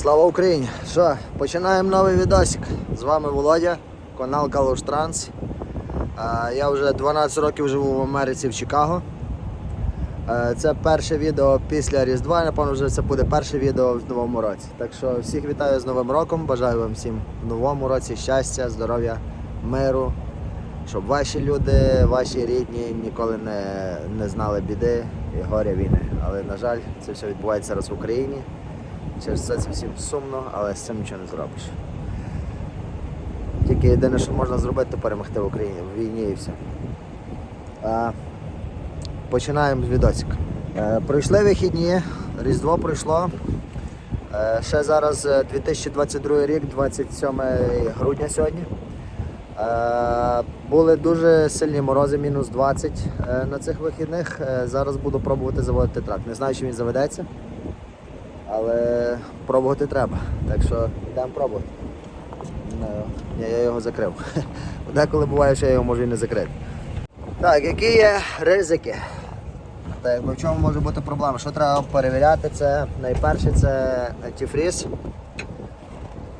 Слава Україні! Що, починаємо новий відосик. З вами Володя, канал Калуш Транс. Я вже 12 років живу в Америці в Чикаго. Це перше відео після Різдва, напевно, вже це буде перше відео в новому році. Так що всіх вітаю з Новим роком, бажаю вам всім в новому році щастя, здоров'я, миру, щоб ваші люди, ваші рідні ніколи не, не знали біди і горя війни. Але, на жаль, це все відбувається зараз в Україні. Через це це всім сумно, але з цим нічого не зробиш. Тільки єдине, що можна зробити, то перемогти в Україні в війні і все. А, починаємо з відосик. Е, пройшли вихідні, Різдво пройшло. Е, ще зараз е, 2022 рік, 27 грудня сьогодні. Е, були дуже сильні морози, мінус 20 е, на цих вихідних. Е, зараз буду пробувати заводити трак. Не знаю, чи він заведеться, але пробувати треба. Так що йдемо пробувати. Ні, я його закрив. Деколи буває, що я його можу і не закрити. Так, які є ризики? Так, в чому може бути проблема? Що треба перевіряти? Це найперше це антифріз,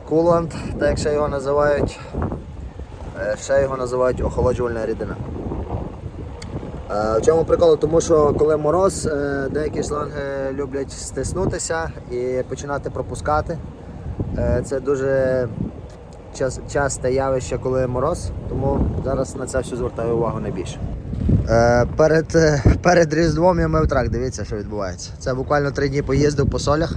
кулант, так як ще його називають. Е, Ще його називають охолоджувальна рідина. Е, В чому прикол? Тому що коли мороз, е, деякі шланги люблять стиснутися і починати пропускати. Е, Це дуже часте явище, коли мороз, тому зараз на це все звертаю увагу найбільше. Перед, перед Різдвом я мив трак, дивіться, що відбувається. Це буквально три дні поїздив по солях.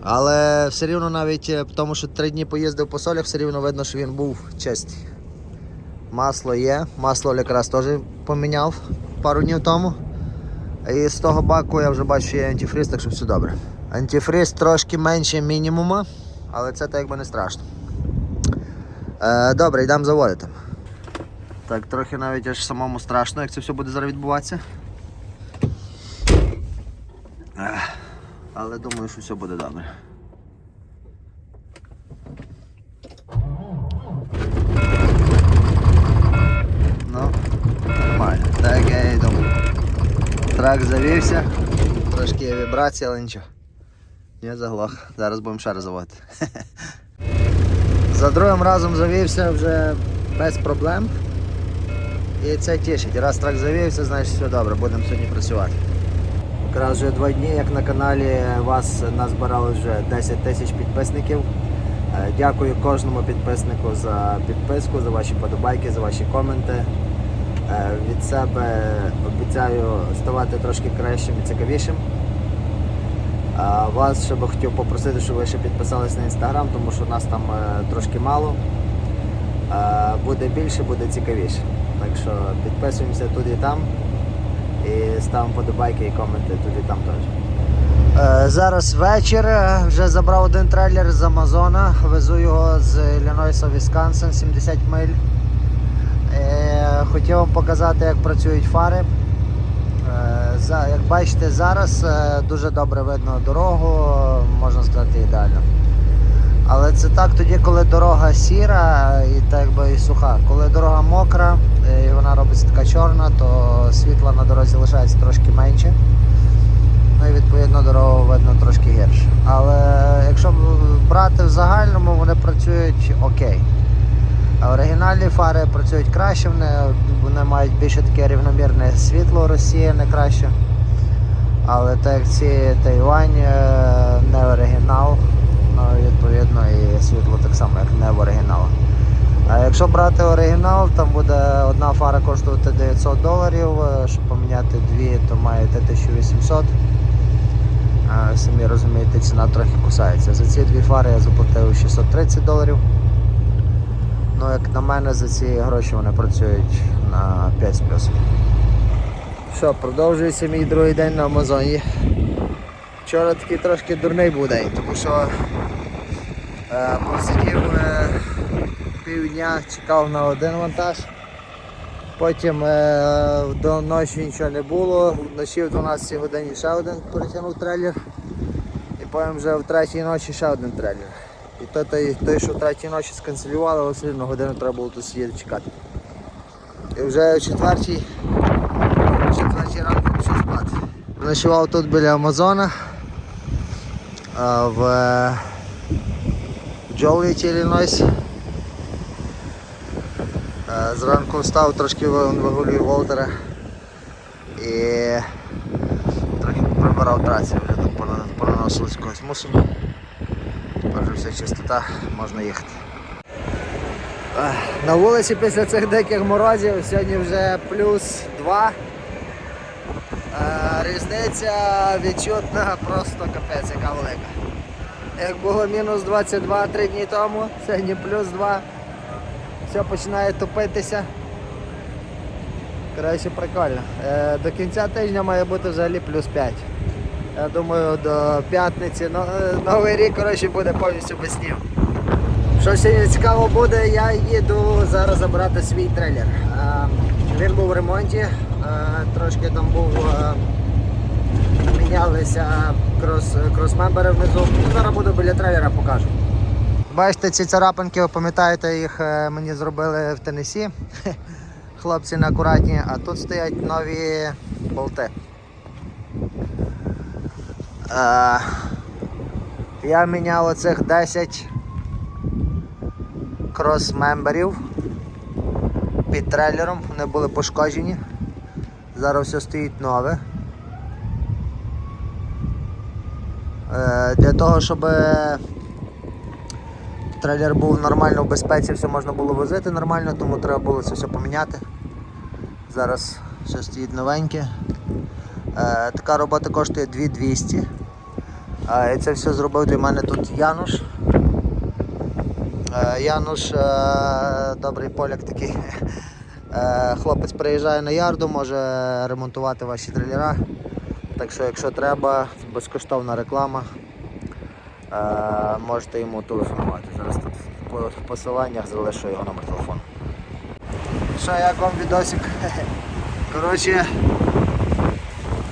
Але все рівно навіть тому, що три дні поїздив по солях, все рівно видно, що він був чистий. Масло є, масло якраз теж поміняв пару днів тому. І з того баку я вже бачу, є антифриз, так що все добре. Антифриз трошки менше мінімума, але це так якби не страшно. Е, добре, йдемо заводити. Так, трохи навіть аж самому страшно, як це все буде зараз відбуватися. Але думаю, що все буде добре. Ну, нормально. Так я і думаю. Трак завівся, трошки є вібрація, але нічого. Я заглох. Зараз будемо ще раз заводити. За другим разом завівся вже без проблем. І це тішить. Раз трак завівся, значить все добре, будемо сьогодні працювати. Якраз вже два дні, як на каналі вас назбирали вже 10 тисяч підписників. Е, Дякую кожному підписнику за підписку, за ваші подобайки, за ваші коменти. Е, Від себе обіцяю ставати трошки кращим і цікавішим. Вас ще би хотів попросити, щоб ви ще підписались на інстаграм, тому що нас там е, трошки мало. Е, Буде більше, буде цікавіше. Так що підписуємося тут і там. І ставимо подобайки і коменти тут і там теж. Зараз вечір. Вже забрав один трейлер з Амазона. Везу його з Іллінойса Вісконсин 70 миль. Хотів вам показати, як працюють фари. Е, Як бачите, зараз е, дуже добре видно дорогу, можна сказати, ідеально. Але це так тоді, коли дорога сіра і так би і суха. Коли дорога мокра е, і вона робиться така чорна, то світла на дорозі лишається трошки менше. Ну і відповідно дорогу видно трошки гірше. Але якщо брати в загальному, вони працюють окей. Оригінальні фари працюють краще, вони, мають більше таке рівномірне світло розсіяне краще. Але так ці Тайвань е, не оригінал, ну відповідно і світло так само, як не в оригіналах. А якщо брати оригінал, там буде одна фара коштувати 900 доларів, е, щоб поміняти дві, то маєте 1800. А, Самі розумієте, ціна трохи кусається. За ці дві фари я заплатив 630 доларів. Ну, як на мене, за ці гроші вони працюють на 5 з. Що, продовжується мій другий день на Амазоні. Вчора такий трошки дурний був день, тому що е, посидів е, півдня, чекав на один вантаж. Потім е, до ночі нічого не було. Вночі в 12 годині ще один перетягнув трейлер. І потім вже в третій ночі ще один трейлер. І той, той, той що третій ночі сканцелювали, але все одно годину треба було тут сидіти чекати. І вже в четвертій, четвертій ранку почав спати. Ночував тут біля Амазона. е, в Джоліті, Іллінойс. Е, Зранку встав, трошки ви- вигулюю Волтера і трохи прибирав траці, вже пона- понаносилось якогось мусору. Вже вся чистота, можна їхати. На вулиці після цих диких морозів сьогодні вже плюс 2. Е, Різниця відчутна просто капець, яка велика. Як було мінус 22 три дні тому, сьогодні плюс 2. Все починає топитися. Коротше, прикольно. Е, До кінця тижня має бути взагалі плюс 5. Я думаю, до п'ятниці е, новий рік коротше, буде повністю без снігу. Що сьогодні цікаво буде, я їду зараз забирати свій трейлер. Він був в ремонті, трошки там був. Мінялися крос, кросмембери внизу. Ну, Зараз буду біля трейлера покажу. Бачите, ці царапинки, ви пам'ятаєте, їх е, мені зробили в Теннессі. Хлопці неакуратні, а тут стоять нові болти. Е, я міняв оцих 10 крос-мемберів під трейлером, вони були пошкоджені. Зараз все стоїть нове. Е, Для того, щоб трейлер був нормально в безпеці, все можна було возити нормально, тому треба було це все поміняти. Зараз все стоїть новеньке. Е, Така робота коштує 2200. Е, І це все зробив для мене тут Януш. Е, Януш добрий поляк такий. Хлопець приїжджає на ярду, може ремонтувати ваші трейлера. Так що, якщо треба, безкоштовна реклама. Можете йому телефонувати. Зараз тут по посиланнях залишу його номер телефону. Що, як вам відосик? Коротше,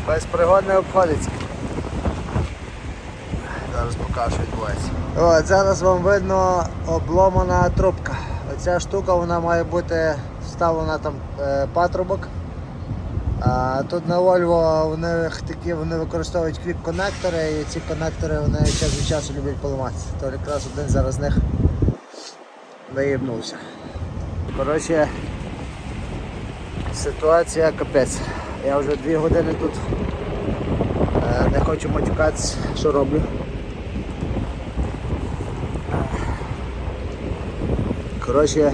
без пригод не обходиться. Зараз покажу, що відбувається. От, зараз вам видно обломана трубка. Оця штука вона має бути вставлена там е, патрубок. А тут на Volvo вони такі вони використовують квік конектори і ці конектори вони час від часу люблять поламатися. То якраз один зараз з них виїбнувся. Коротше, ситуація капець. Я вже дві години тут е, не хочу матюкатися, що роблю. Коротше,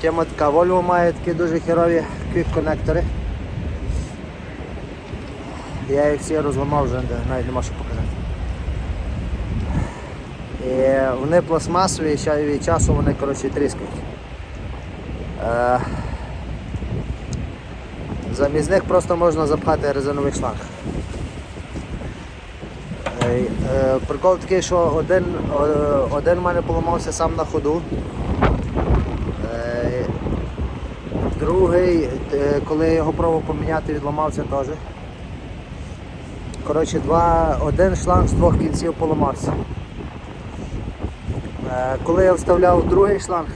тема така Volvo має такі дуже херові квік конектори. Я їх всі розламав вже, навіть нема що показати. І вони пластмасові, і часу вони коротше, тріскають. Замість них просто можна запхати резиновий шланг. Е, прикол такий, що один, один в мене поламався сам на ходу. Другий, е, коли я його пробував поміняти, відламався теж. Коротше, два, один шланг з двох кінців поламався. Е, коли я вставляв другий шланг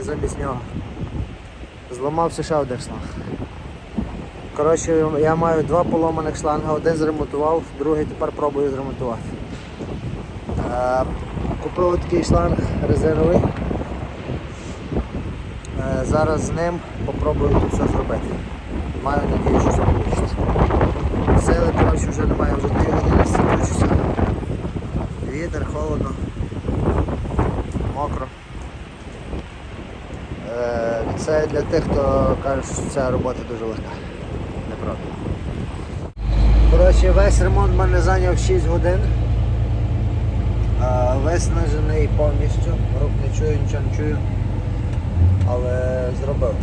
замість нього, зламався ще один шланг. Коротше, я маю два поломаних шланга, один зремонтував, другий тепер пробую зремонтувати. Е, Купив такий шланг резиновий. Е, Зараз з ним попробую все зробити. Маю надію, що все. Сили, коротше, вже немає, вже дві години сидячуся. Вітер, холодно, мокро. Е, Це для тих, хто каже, що ця робота дуже легка. Неправда. Коротше, весь ремонт в мене зайняв 6 годин. Виснажений повністю, рук не чую, нічого не чую. Але зробив.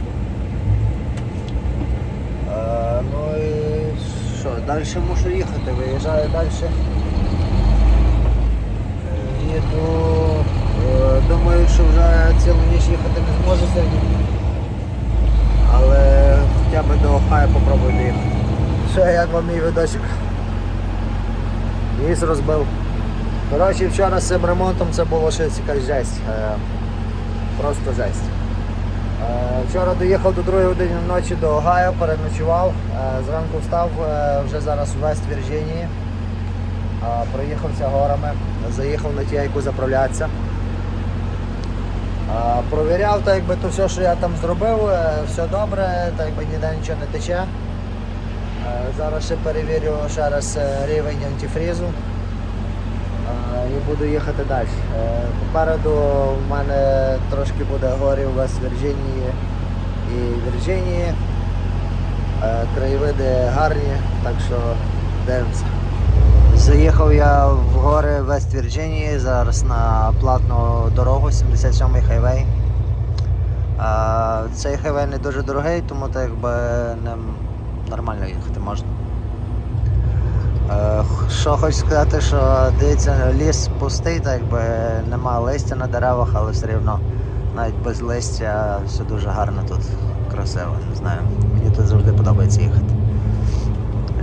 Е, ну і що, далі мушу їхати, виїжджаю далі. Е, Їду, е, думаю, що вже цілу ніч їхати не зможу сьогодні. Але хоча б до Охая попробую доїхати. Що, як вам мій видосик? Ніс розбив. Коротше, вчора з цим ремонтом це було щось якась жесть. Е, Просто жесть. Е, Вчора доїхав до 2 години ночі до Огайо, переночував, Е, зранку встав, вже зараз у Вест Вірджинії. Проїхався горами, заїхав на тійку заправлятися. Провіряв, так якби то все, що я там зробив, е, все добре, так якби ніде нічого не тече. Е, Зараз ще перевірю ще раз е, рівень антифрізу і буду їхати далі. Попереду в мене трошки буде горів Вест Вірджинії і Вірджинії. Краєвиди гарні, так що дивимося. Заїхав я в гори Вест Вірджинії, зараз на платну дорогу, 77-й хайвей. Цей хайвей не дуже дорогий, тому так якби ним нормально їхати можна. Е, Що хочу сказати, що дивіться, ліс пустий, так якби нема листя на деревах, але все рівно навіть без листя все дуже гарно тут, красиво, не знаю. Мені тут завжди подобається їхати.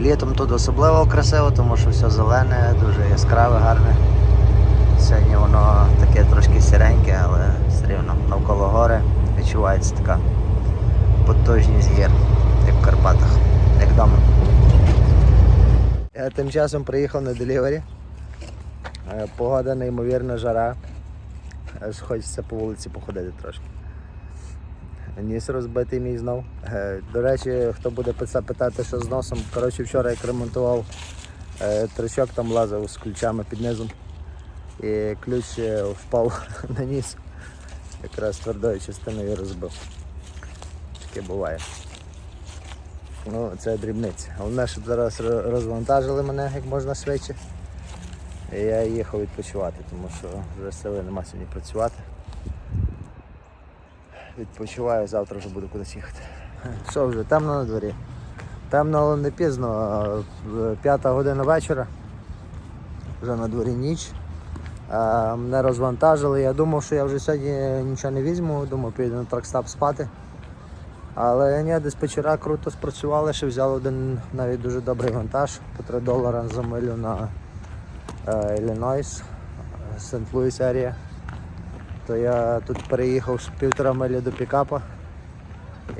Літом тут особливо красиво, тому що все зелене, дуже яскраве, гарне. Сьогодні воно таке трошки сіреньке, але все рівно навколо гори відчувається така потужність гір, як в Карпатах, як вдома. Я тим часом приїхав на делівері. Е, Погода неймовірна жара. Аж хочеться по вулиці походити трошки. Ніс розбитий мій знов. Е, До речі, хто буде питати, що з носом. Коротше, вчора як ремонтував е, тричок, там лазив з ключами під низом. І ключ е, впав на ніс. Якраз твердою частиною розбив. Таке буває. Ну, це дрібниця. Головне, щоб зараз розвантажили мене як можна швидше. І я їхав відпочивати, тому що вже сили нема сьогодні працювати. Відпочиваю, завтра вже буду кудись їхати. Що вже, темно на дворі. Темно, але не пізно. П'ята година вечора. Вже на дворі ніч. Мене розвантажили. Я думав, що я вже сьогодні нічого не візьму, думав, піду на тракстап спати. Але ні, диспетчера круто спрацювали, ще взяли один навіть дуже добрий вантаж по 3 долара за милю на е, Іллінойс, Сент-Луіс Ерія. То я тут переїхав з півтора милі до пікапа.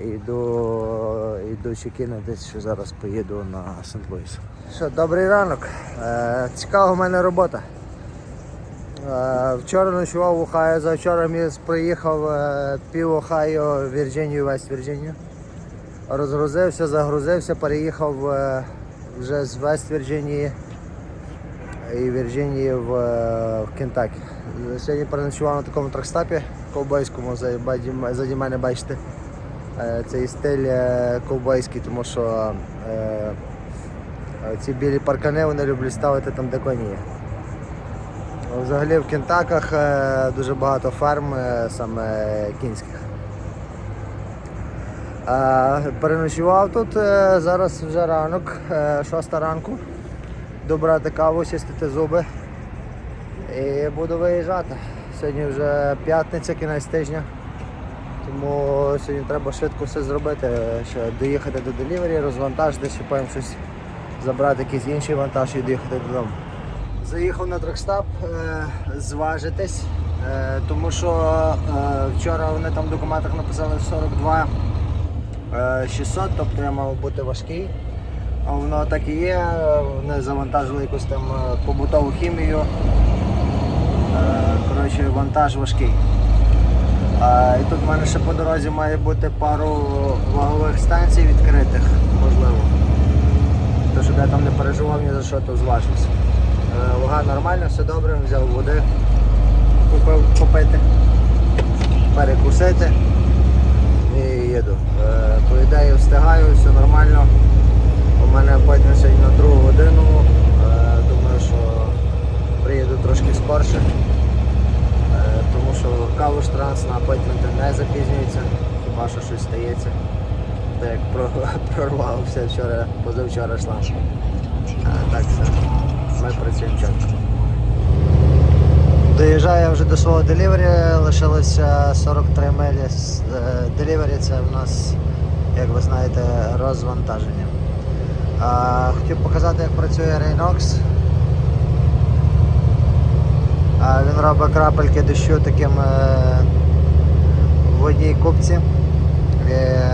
І Йду, йду чекінитись, що зараз поїду на Сент-Луіс. Що, добрий ранок. Е, цікава в мене робота. Е, Вчора ночував в Ohio, завчора міс проїхав е, пів Ohio, Вірджинію, Вест Вірджинію. Розгрузився, загрузився, переїхав е, вже з Вест Вірджинії і Вірджинії в, е, в Кентакі. Сьогодні переночував на такому тракстапі ковбойському, за- заді мене бачите. Е, Цей стиль е, ковбойський, тому що е, ці білі паркани вони люблять ставити там, де коні є. Взагалі в Кентаках дуже багато ферм саме кінських. Переночував тут, зараз вже ранок, шоста ранку. Добрати каву, чистити зуби і буду виїжджати. Сьогодні вже п'ятниця, кінець тижня. Тому сьогодні треба швидко все зробити, ще доїхати до делівері, розвантажити, ще потім щось забрати якийсь інший вантаж і доїхати додому. Заїхав на тракстап е, зважитись, е, тому що е, вчора вони там в документах написали 42 е, 600, тобто я мав бути важкий. А воно так і є, вони завантажили якусь там побутову хімію. Коротше, вантаж важкий. А, і тут в мене ще по дорозі має бути пару вагових станцій відкритих, можливо. То щоб я там не переживав ні за що, то зважився. Е, Вага нормальна, все добре, взяв води, купив попити, перекусити і їду. Е, По ідеї встигаю, все нормально. У мене апойтмент сьогодні на другу годину. Е, Думаю, що приїду трошки скорше. Е, Тому що калуш транс на апойтменти не запізнюється, хіба що щось стається. Так як прорвався вчора, позавчора шланг. А, так все. Ми працюємо чітко. Доїжджаю вже до свого делівері, лишилося 43 милі. Е, Делівері це в нас, як ви знаєте, розвантаження. Хотів показати, як працює Raynox. Він робить крапельки дощу таким е, в одній купці. І, е,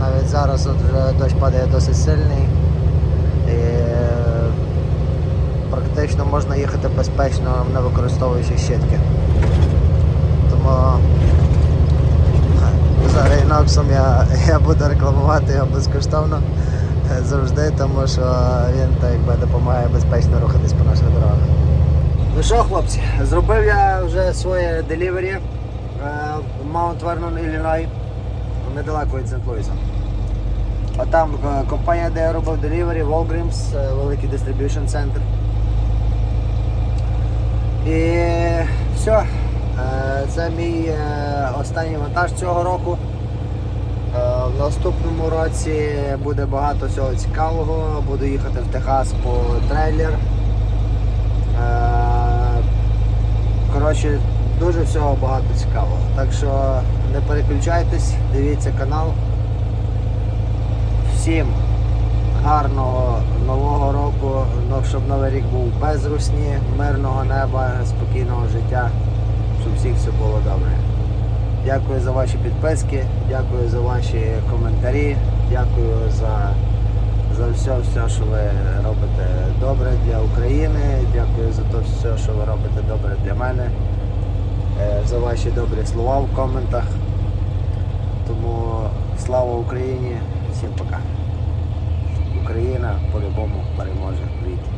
навіть зараз от вже дощ падає досить сильний. І, е, практично можна їхати безпечно, не використовуючи щитки. Тому за Рейноксом я, я буду рекламувати його безкоштовно завжди, тому що він так якби допомагає безпечно рухатись по наших дорогах. Ну що, хлопці, зробив я вже своє делівері в Маунт Вернон, Ілліной, недалеко від Сент Луіса. А там е, компанія, де я робив делівері, Walgreens, е, великий дистриб'юшн центр. І все. Е, Це мій останній вантаж цього року. В наступному році буде багато всього цікавого. Буду їхати в Техас по трейлер. Коротше, дуже всього багато цікавого. Так що не переключайтесь, дивіться канал. Всім гарного нового року, щоб новий рік був без русні, мирного неба, спокійного життя, щоб всіх все було добре. Дякую за ваші підписки, дякую за ваші коментарі, дякую за, за все, все, що ви робите добре для України, дякую за те все, що ви робите добре для мене, е, за ваші добрі слова в коментах. Тому слава Україні, всім пока. Україна по-любому переможе літі.